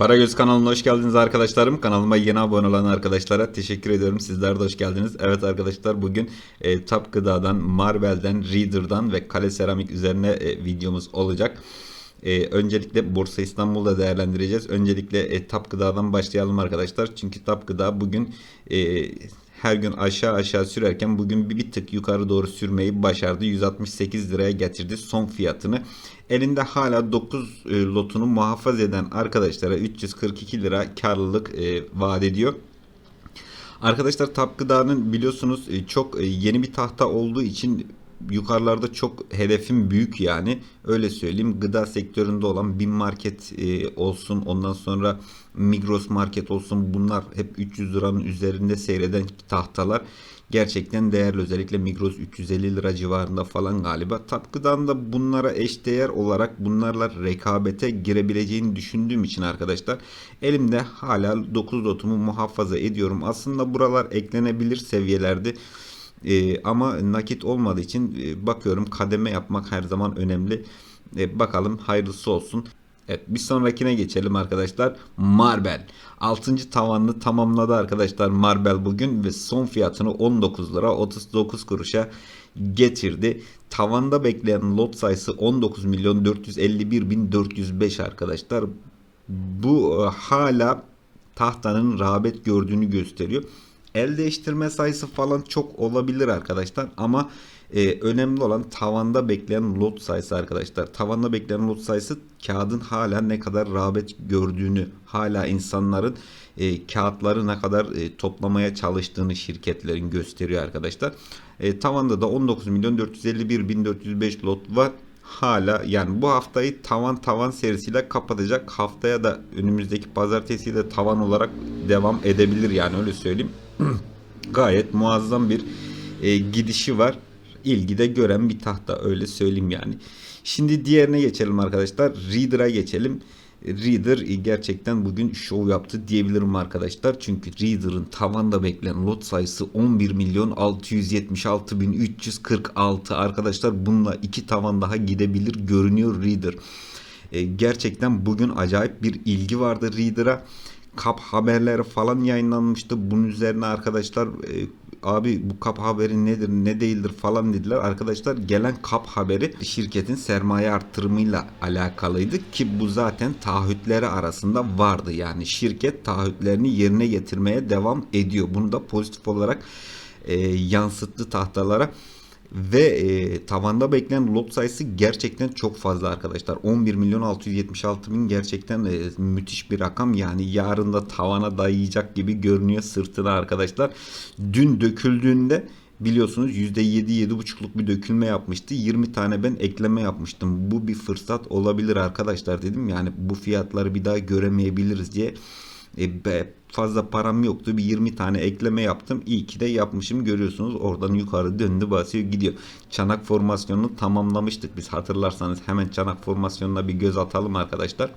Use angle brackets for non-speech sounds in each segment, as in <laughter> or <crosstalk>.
Para Göz kanalına hoş geldiniz arkadaşlarım. Kanalıma yeni abone olan arkadaşlara teşekkür ediyorum. Sizler de hoş geldiniz. Evet arkadaşlar bugün e, Tap Gıda'dan, Marvel'den, Reader'dan ve Kale Seramik üzerine e, videomuz olacak. E, öncelikle Borsa İstanbul'da değerlendireceğiz. Öncelikle e, Tap Gıda'dan başlayalım arkadaşlar. Çünkü Tap Gıda bugün e, her gün aşağı aşağı sürerken bugün bir, tık yukarı doğru sürmeyi başardı. 168 liraya getirdi son fiyatını. Elinde hala 9 e, lotunu muhafaza eden arkadaşlara 342 lira karlılık e, vaat ediyor. Arkadaşlar Tap Gıda'nın biliyorsunuz e, çok yeni bir tahta olduğu için yukarılarda çok hedefim büyük yani. Öyle söyleyeyim. Gıda sektöründe olan Bin Market e, olsun ondan sonra Migros Market olsun bunlar hep 300 liranın üzerinde seyreden tahtalar. Gerçekten değerli özellikle Migros 350 lira civarında falan galiba. Tap Gıda'nın da bunlara eşdeğer olarak bunlarla rekabete girebileceğini düşündüğüm için arkadaşlar elimde hala 9 lotumu muhafaza ediyorum. Aslında buralar eklenebilir seviyelerde. Ee, ama nakit olmadığı için e, bakıyorum kademe yapmak her zaman önemli. E, bakalım hayırlısı olsun. Evet bir sonrakine geçelim arkadaşlar. Marbel. 6. tavanını tamamladı arkadaşlar Marbel bugün ve son fiyatını 19 lira 39 kuruşa getirdi. Tavanda bekleyen lot sayısı 19 milyon 451 bin 405 arkadaşlar. Bu e, hala tahtanın rağbet gördüğünü gösteriyor. El değiştirme sayısı falan çok olabilir arkadaşlar ama e, önemli olan tavanda bekleyen lot sayısı arkadaşlar. Tavanda bekleyen lot sayısı kağıdın hala ne kadar rağbet gördüğünü, hala insanların e, kağıtları ne kadar e, toplamaya çalıştığını şirketlerin gösteriyor arkadaşlar. E, tavanda da 19 milyon 451 bin 405 lot var hala yani bu haftayı tavan tavan serisiyle kapatacak. Haftaya da önümüzdeki pazartesi de tavan olarak devam edebilir yani öyle söyleyeyim. <clears throat> Gayet muazzam bir e, gidişi var. İlgide gören bir tahta öyle söyleyeyim yani. Şimdi diğerine geçelim arkadaşlar. Reader'a geçelim. Reader gerçekten bugün şov yaptı diyebilirim arkadaşlar. Çünkü Reader'ın tavanda beklenen lot sayısı 11 milyon 676 bin 346 arkadaşlar. Bununla iki tavan daha gidebilir görünüyor Reader. E, gerçekten bugün acayip bir ilgi vardı Reader'a. Kap haberleri falan yayınlanmıştı. Bunun üzerine arkadaşlar e, abi bu kap haberi nedir ne değildir falan dediler. Arkadaşlar gelen kap haberi şirketin sermaye arttırımıyla alakalıydı ki bu zaten taahhütleri arasında vardı. Yani şirket taahhütlerini yerine getirmeye devam ediyor. Bunu da pozitif olarak e, yansıttı tahtalara. Ve e, tavanda beklenen lot sayısı gerçekten çok fazla arkadaşlar. 11 milyon 676 bin gerçekten e, müthiş bir rakam. Yani yarın da tavana dayayacak gibi görünüyor sırtına arkadaşlar. Dün döküldüğünde biliyorsunuz %7-7,5'luk bir dökülme yapmıştı. 20 tane ben ekleme yapmıştım. Bu bir fırsat olabilir arkadaşlar dedim. Yani bu fiyatları bir daha göremeyebiliriz diye e, be, fazla param yoktu. Bir 20 tane ekleme yaptım. İyi ki de yapmışım. Görüyorsunuz oradan yukarı döndü basıyor gidiyor. Çanak formasyonunu tamamlamıştık biz hatırlarsanız. Hemen çanak formasyonuna bir göz atalım arkadaşlar.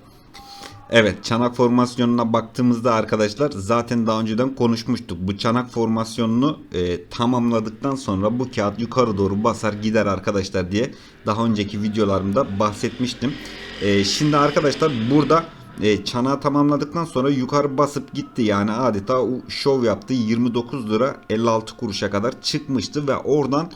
Evet çanak formasyonuna baktığımızda arkadaşlar zaten daha önceden konuşmuştuk. Bu çanak formasyonunu e, tamamladıktan sonra bu kağıt yukarı doğru basar gider arkadaşlar diye daha önceki videolarımda bahsetmiştim. E, şimdi arkadaşlar burada e, çanağı tamamladıktan sonra yukarı basıp gitti yani adeta şov yaptı 29 lira 56 kuruşa kadar çıkmıştı ve oradan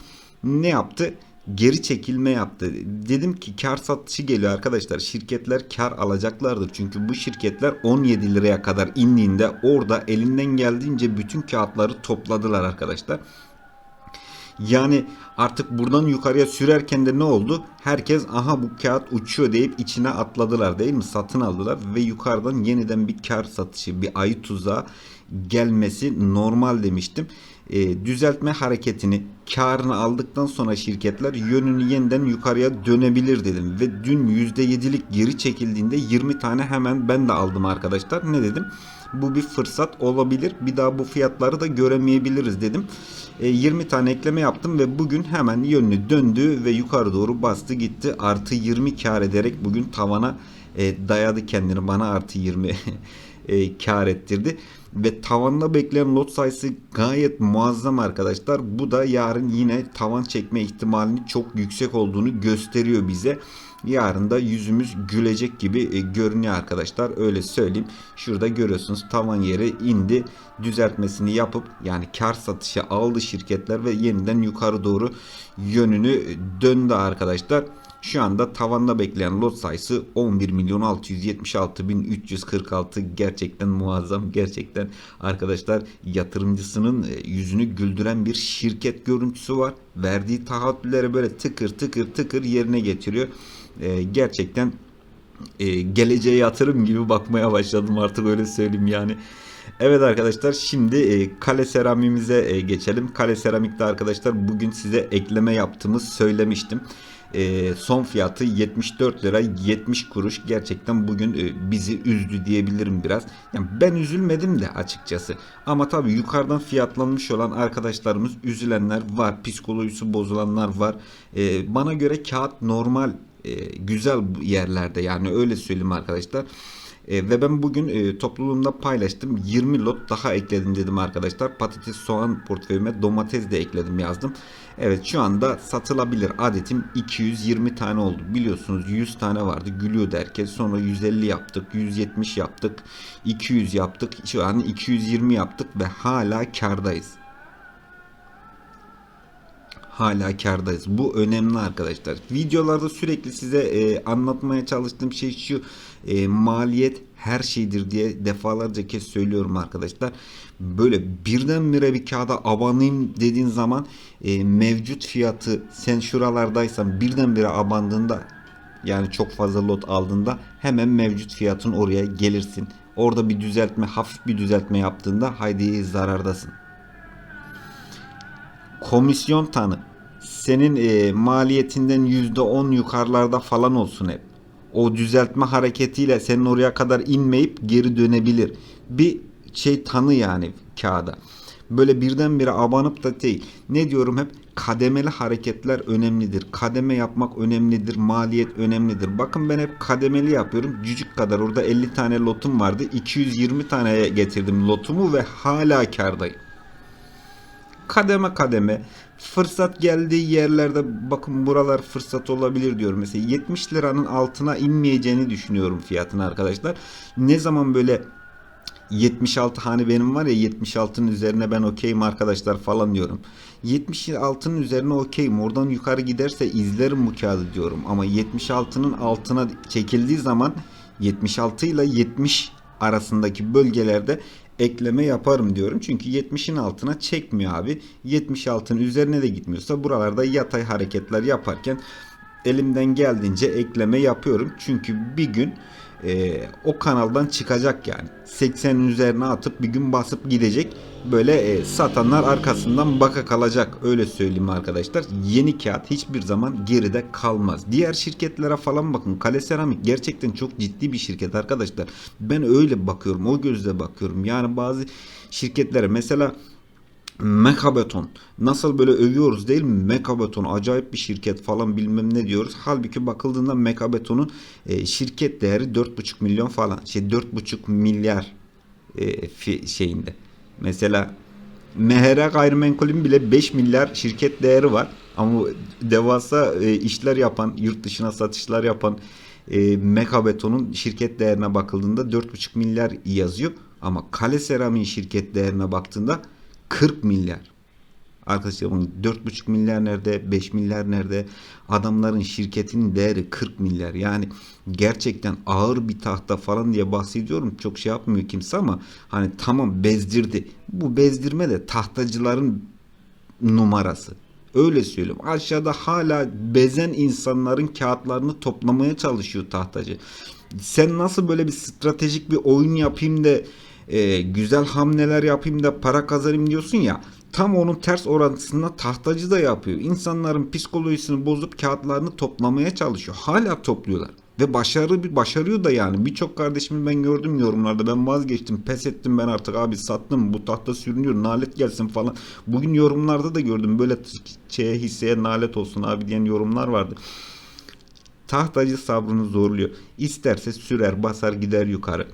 ne yaptı? Geri çekilme yaptı. Dedim ki kar satışı geliyor arkadaşlar. Şirketler kar alacaklardır. Çünkü bu şirketler 17 liraya kadar indiğinde orada elinden geldiğince bütün kağıtları topladılar arkadaşlar. Yani artık buradan yukarıya sürerken de ne oldu? Herkes aha bu kağıt uçuyor deyip içine atladılar değil mi? Satın aldılar ve yukarıdan yeniden bir kar satışı, bir ayı tuzağı gelmesi normal demiştim. E, düzeltme hareketini karını aldıktan sonra şirketler yönünü yeniden yukarıya dönebilir dedim. Ve dün %7'lik geri çekildiğinde 20 tane hemen ben de aldım arkadaşlar. Ne dedim? Bu bir fırsat olabilir. Bir daha bu fiyatları da göremeyebiliriz dedim. E, 20 tane ekleme yaptım ve bugün hemen yönünü döndü ve yukarı doğru bastı gitti. Artı 20 kar ederek bugün tavana e, dayadı kendini bana artı 20 <laughs> e, kar ettirdi. ve tavanda bekleyen lot sayısı gayet muazzam arkadaşlar. Bu da yarın yine tavan çekme ihtimalinin çok yüksek olduğunu gösteriyor bize. Yarın da yüzümüz gülecek gibi e, görünüyor arkadaşlar. Öyle söyleyeyim. Şurada görüyorsunuz tavan yeri indi. Düzeltmesini yapıp yani kar satışı aldı şirketler ve yeniden yukarı doğru yönünü döndü arkadaşlar. Şu anda tavanda bekleyen lot sayısı 11 milyon 676 bin 346 gerçekten muazzam gerçekten arkadaşlar yatırımcısının e, yüzünü güldüren bir şirket görüntüsü var. Verdiği taahhütleri böyle tıkır tıkır tıkır yerine getiriyor. E, gerçekten e, geleceğe yatırım gibi bakmaya başladım artık öyle söyleyeyim yani. Evet arkadaşlar şimdi e, kale seramimize e, geçelim. Kale seramikte arkadaşlar bugün size ekleme yaptığımı söylemiştim. E, son fiyatı 74 lira 70 kuruş. Gerçekten bugün e, bizi üzdü diyebilirim biraz. Yani ben üzülmedim de açıkçası. Ama tabii yukarıdan fiyatlanmış olan arkadaşlarımız üzülenler var. Psikolojisi bozulanlar var. E, bana göre kağıt normal e, güzel yerlerde yani öyle söyleyeyim arkadaşlar. E, ve ben bugün e, topluluğumda paylaştım. 20 lot daha ekledim dedim arkadaşlar. Patates, soğan portföyüme domates de ekledim yazdım. Evet şu anda satılabilir adetim 220 tane oldu. Biliyorsunuz 100 tane vardı. Gülüyordu herkes. Sonra 150 yaptık, 170 yaptık, 200 yaptık. Şu an 220 yaptık ve hala kardayız hala kardayız. Bu önemli arkadaşlar. Videolarda sürekli size e, anlatmaya çalıştığım şey şu e, maliyet her şeydir diye defalarca kez söylüyorum arkadaşlar. Böyle birdenbire bir kağıda abanayım dediğin zaman e, mevcut fiyatı sen şuralardaysan birdenbire abandığında yani çok fazla lot aldığında hemen mevcut fiyatın oraya gelirsin. Orada bir düzeltme hafif bir düzeltme yaptığında haydi zarardasın komisyon tanı senin e, maliyetinden %10 yukarılarda falan olsun hep. O düzeltme hareketiyle senin oraya kadar inmeyip geri dönebilir. Bir şey tanı yani kağıda. Böyle birdenbire abanıp da değil. Ne diyorum hep kademeli hareketler önemlidir. Kademe yapmak önemlidir. Maliyet önemlidir. Bakın ben hep kademeli yapıyorum. Cücük kadar orada 50 tane lotum vardı. 220 taneye getirdim lotumu ve hala kardayım kademe kademe fırsat geldiği yerlerde bakın buralar fırsat olabilir diyorum. Mesela 70 liranın altına inmeyeceğini düşünüyorum fiyatını arkadaşlar. Ne zaman böyle 76 hani benim var ya 76'nın üzerine ben okeyim arkadaşlar falan diyorum. 76'nın üzerine okeyim. Oradan yukarı giderse izlerim bu kağıdı diyorum. Ama 76'nın altına çekildiği zaman 76 ile 70 arasındaki bölgelerde ekleme yaparım diyorum. Çünkü 70'in altına çekmiyor abi. 76'ın üzerine de gitmiyorsa buralarda yatay hareketler yaparken elimden geldiğince ekleme yapıyorum. Çünkü bir gün e, o kanaldan çıkacak yani. 80'in üzerine atıp bir gün basıp gidecek. Böyle e, satanlar arkasından baka kalacak. Öyle söyleyeyim arkadaşlar. Yeni kağıt hiçbir zaman geride kalmaz. Diğer şirketlere falan bakın. Kale Seramik gerçekten çok ciddi bir şirket arkadaşlar. Ben öyle bakıyorum. O gözle bakıyorum. Yani bazı şirketlere mesela Mekabeton. Nasıl böyle övüyoruz değil mi? Mekabeton acayip bir şirket falan bilmem ne diyoruz. Halbuki bakıldığında Mekabeton'un e, şirket değeri 4,5 milyon falan. Şey 4,5 milyar e, fi, şeyinde. Mesela MHR gayrimenkulün bile 5 milyar şirket değeri var. Ama devasa e, işler yapan, yurt dışına satışlar yapan e, Mekabeton'un şirket değerine bakıldığında 4,5 milyar yazıyor. Ama Kale Seramik'in şirket değerine baktığında 40 milyar. Arkadaşlar 4,5 milyar nerede? 5 milyar nerede? Adamların şirketinin değeri 40 milyar. Yani gerçekten ağır bir tahta falan diye bahsediyorum. Çok şey yapmıyor kimse ama hani tamam bezdirdi. Bu bezdirme de tahtacıların numarası. Öyle söylüyorum. Aşağıda hala bezen insanların kağıtlarını toplamaya çalışıyor tahtacı. Sen nasıl böyle bir stratejik bir oyun yapayım da e, güzel hamleler yapayım da para kazanayım diyorsun ya. Tam onun ters orantısında tahtacı da yapıyor. İnsanların psikolojisini bozup kağıtlarını toplamaya çalışıyor. Hala topluyorlar. Ve başarı başarıyor da yani. Birçok kardeşimi ben gördüm yorumlarda. Ben vazgeçtim, pes ettim ben artık abi sattım. Bu tahta sürünüyor. Nalet gelsin falan. Bugün yorumlarda da gördüm. Böyle şeye hisseye nalet olsun abi diyen yorumlar vardı. Tahtacı sabrını zorluyor. İsterse sürer, basar gider yukarı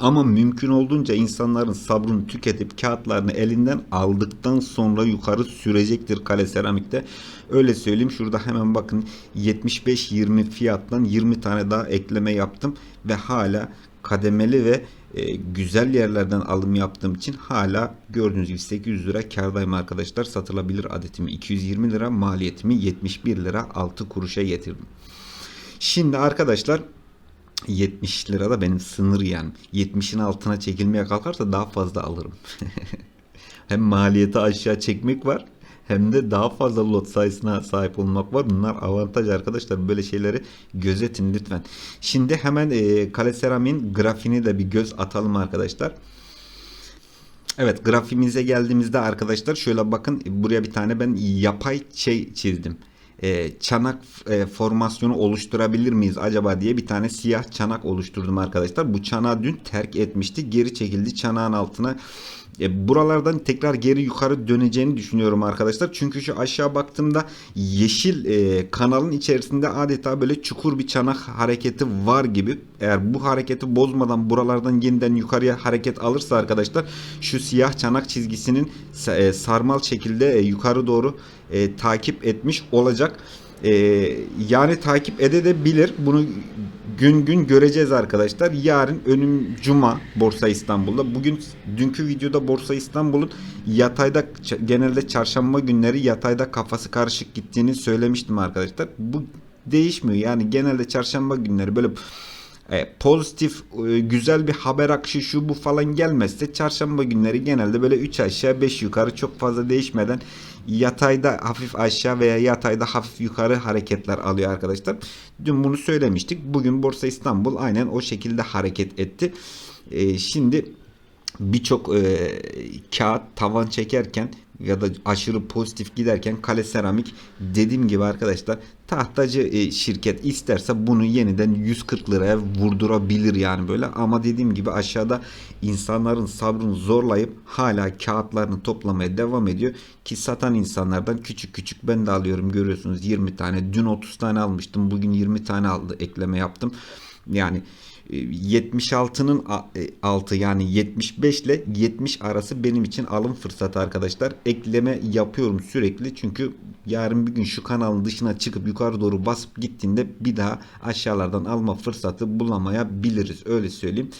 Ama mümkün olduğunca insanların sabrını tüketip kağıtlarını elinden aldıktan sonra yukarı sürecektir kale seramikte. Öyle söyleyeyim şurada hemen bakın 75-20 fiyattan 20 tane daha ekleme yaptım ve hala kademeli ve e, güzel yerlerden alım yaptığım için hala gördüğünüz gibi 800 lira kardayım arkadaşlar. Satılabilir adetimi 220 lira maliyetimi 71 lira 6 kuruşa getirdim. Şimdi arkadaşlar 70 lira da benim sınır yani. 70'in altına çekilmeye kalkarsa daha fazla alırım. <laughs> hem maliyeti aşağı çekmek var hem de daha fazla lot sayısına sahip olmak var. Bunlar avantaj arkadaşlar. Böyle şeyleri gözetin lütfen. Şimdi hemen e, kale seramin grafiğini de bir göz atalım arkadaşlar. Evet grafimize geldiğimizde arkadaşlar şöyle bakın buraya bir tane ben yapay şey çizdim. Ee, çanak e, formasyonu oluşturabilir miyiz acaba diye bir tane siyah çanak oluşturdum arkadaşlar. Bu çanağı dün terk etmişti. Geri çekildi çanağın altına. E, buralardan tekrar geri yukarı döneceğini düşünüyorum arkadaşlar. Çünkü şu aşağı baktığımda yeşil e, kanalın içerisinde adeta böyle çukur bir çanak hareketi var gibi. Eğer bu hareketi bozmadan buralardan yeniden yukarıya hareket alırsa arkadaşlar şu siyah çanak çizgisinin e, sarmal şekilde e, yukarı doğru e, takip etmiş olacak. E, yani takip edebilir. Bunu gün gün göreceğiz arkadaşlar. Yarın önüm cuma Borsa İstanbul'da. Bugün dünkü videoda Borsa İstanbul'un yatayda genelde çarşamba günleri yatayda kafası karışık gittiğini söylemiştim arkadaşlar. Bu değişmiyor. Yani genelde çarşamba günleri böyle e, pozitif e, güzel bir haber akışı şu bu falan gelmezse çarşamba günleri genelde böyle 3 aşağı 5 yukarı çok fazla değişmeden yatayda hafif aşağı veya yatayda hafif yukarı hareketler alıyor arkadaşlar. Dün bunu söylemiştik. Bugün Borsa İstanbul aynen o şekilde hareket etti. E, şimdi birçok e, kağıt tavan çekerken ya da aşırı pozitif giderken kale seramik dediğim gibi arkadaşlar tahtacı e, şirket isterse bunu yeniden 140 liraya vurdurabilir yani böyle. Ama dediğim gibi aşağıda insanların sabrını zorlayıp hala kağıtlarını toplamaya devam ediyor. Ki satan insanlardan küçük küçük ben de alıyorum görüyorsunuz 20 tane. Dün 30 tane almıştım bugün 20 tane aldı ekleme yaptım. Yani 76'nın e, altı yani 75 ile 70 arası benim için alım fırsatı arkadaşlar. Ekleme yapıyorum sürekli çünkü yarın bir gün şu kanalın dışına çıkıp yukarı doğru basıp gittiğinde bir daha aşağılardan alma fırsatı bulamayabiliriz öyle söyleyeyim.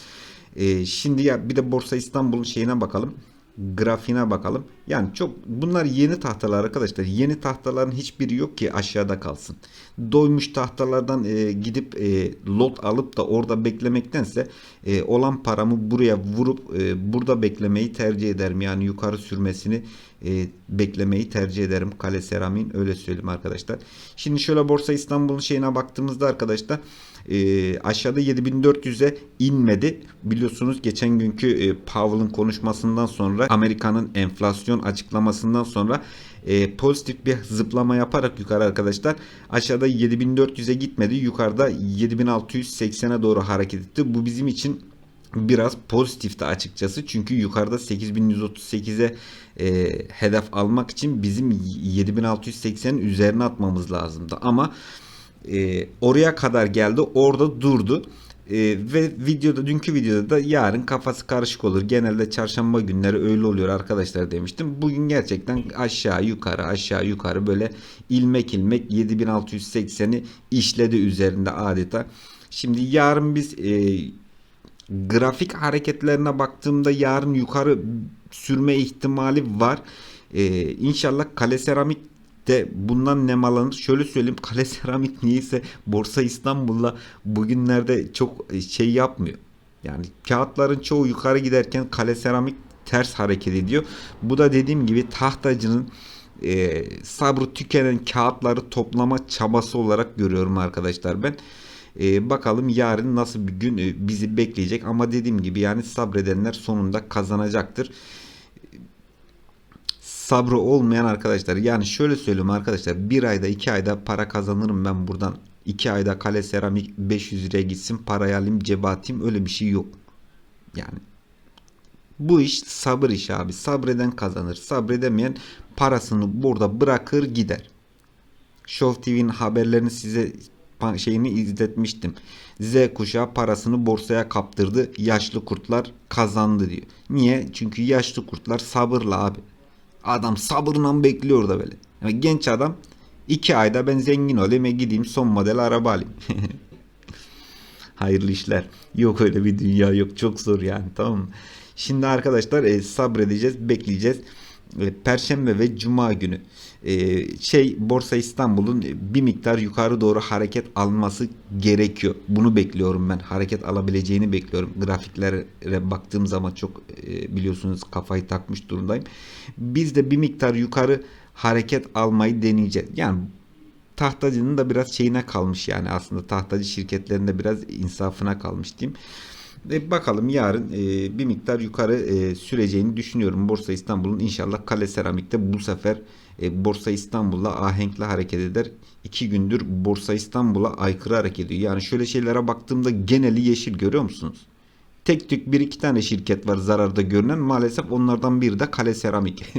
Ee, şimdi ya bir de Borsa İstanbul'un şeyine bakalım grafiğine bakalım. Yani çok bunlar yeni tahtalar arkadaşlar. Yeni tahtaların hiçbiri yok ki aşağıda kalsın. Doymuş tahtalardan e, gidip e, lot alıp da orada beklemektense e, olan paramı buraya vurup e, burada beklemeyi tercih ederim. Yani yukarı sürmesini e, beklemeyi tercih ederim. Kale Seramin öyle söyleyeyim arkadaşlar. Şimdi şöyle Borsa İstanbul'un şeyine baktığımızda arkadaşlar e, aşağıda 7400'e inmedi. Biliyorsunuz geçen günkü e, Powell'ın konuşmasından sonra Amerika'nın enflasyon açıklamasından sonra e, pozitif bir zıplama yaparak yukarı arkadaşlar aşağıda 7400'e gitmedi. Yukarıda 7680'e doğru hareket etti. Bu bizim için biraz pozitifti açıkçası. Çünkü yukarıda 8138'e e, hedef almak için bizim 7680'in üzerine atmamız lazımdı. Ama e, oraya kadar geldi. Orada durdu. E, ve videoda dünkü videoda da yarın kafası karışık olur. Genelde çarşamba günleri öyle oluyor arkadaşlar demiştim. Bugün gerçekten aşağı yukarı aşağı yukarı böyle ilmek ilmek 7680'i işledi üzerinde adeta. Şimdi yarın biz e, grafik hareketlerine baktığımda yarın yukarı sürme ihtimali var. Ee, inşallah kale seramik de bundan nemalanır. Şöyle söyleyeyim kale seramik niyeyse Borsa İstanbul'la bugünlerde çok e, şey yapmıyor. Yani kağıtların çoğu yukarı giderken kale seramik ters hareket ediyor. Bu da dediğim gibi tahtacının e, sabrı tükenen kağıtları toplama çabası olarak görüyorum arkadaşlar ben. E, bakalım yarın nasıl bir gün e, bizi bekleyecek ama dediğim gibi yani sabredenler sonunda kazanacaktır sabrı olmayan arkadaşlar yani şöyle söyleyeyim arkadaşlar bir ayda iki ayda para kazanırım ben buradan iki ayda kale seramik 500 liraya gitsin parayı alayım cebe öyle bir şey yok yani bu iş sabır işi abi sabreden kazanır sabredemeyen parasını burada bırakır gider Show TV'nin haberlerini size şeyini izletmiştim. Z kuşağı parasını borsaya kaptırdı. Yaşlı kurtlar kazandı diyor. Niye? Çünkü yaşlı kurtlar sabırlı abi. Adam sabırla bekliyor da böyle. Yani genç adam iki ayda ben zengin olayım ve gideyim son model araba alayım. <laughs> Hayırlı işler. Yok öyle bir dünya yok. Çok zor yani tamam mı? Şimdi arkadaşlar e, sabredeceğiz, bekleyeceğiz. E, Perşembe ve Cuma günü şey Borsa İstanbul'un bir miktar yukarı doğru hareket alması gerekiyor. Bunu bekliyorum ben. Hareket alabileceğini bekliyorum. Grafiklere baktığım zaman çok e, biliyorsunuz kafayı takmış durumdayım. Biz de bir miktar yukarı hareket almayı deneyeceğiz. Yani tahtacının da biraz şeyine kalmış yani aslında tahtacı şirketlerinde biraz insafına kalmış diyeyim. E, bakalım yarın e, bir miktar yukarı e, süreceğini düşünüyorum. Borsa İstanbul'un inşallah Kale Seramik'te bu sefer e, Borsa İstanbul'la ahenkli hareket eder. İki gündür Borsa İstanbul'a aykırı hareket ediyor. Yani şöyle şeylere baktığımda geneli yeşil görüyor musunuz? Tek tük bir iki tane şirket var zararda görünen. Maalesef onlardan biri de Kale Seramik. <laughs>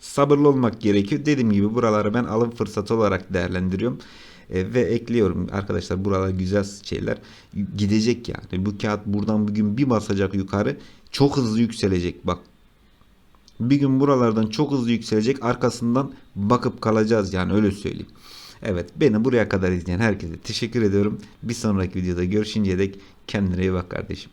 sabırlı olmak gerekiyor. Dediğim gibi buraları ben alım fırsatı olarak değerlendiriyorum. E, ve ekliyorum arkadaşlar buralar güzel şeyler gidecek yani. Bu kağıt buradan bugün bir basacak yukarı çok hızlı yükselecek bak. Bir gün buralardan çok hızlı yükselecek arkasından bakıp kalacağız yani öyle söyleyeyim. Evet beni buraya kadar izleyen herkese teşekkür ediyorum. Bir sonraki videoda görüşünceye dek kendine iyi bak kardeşim.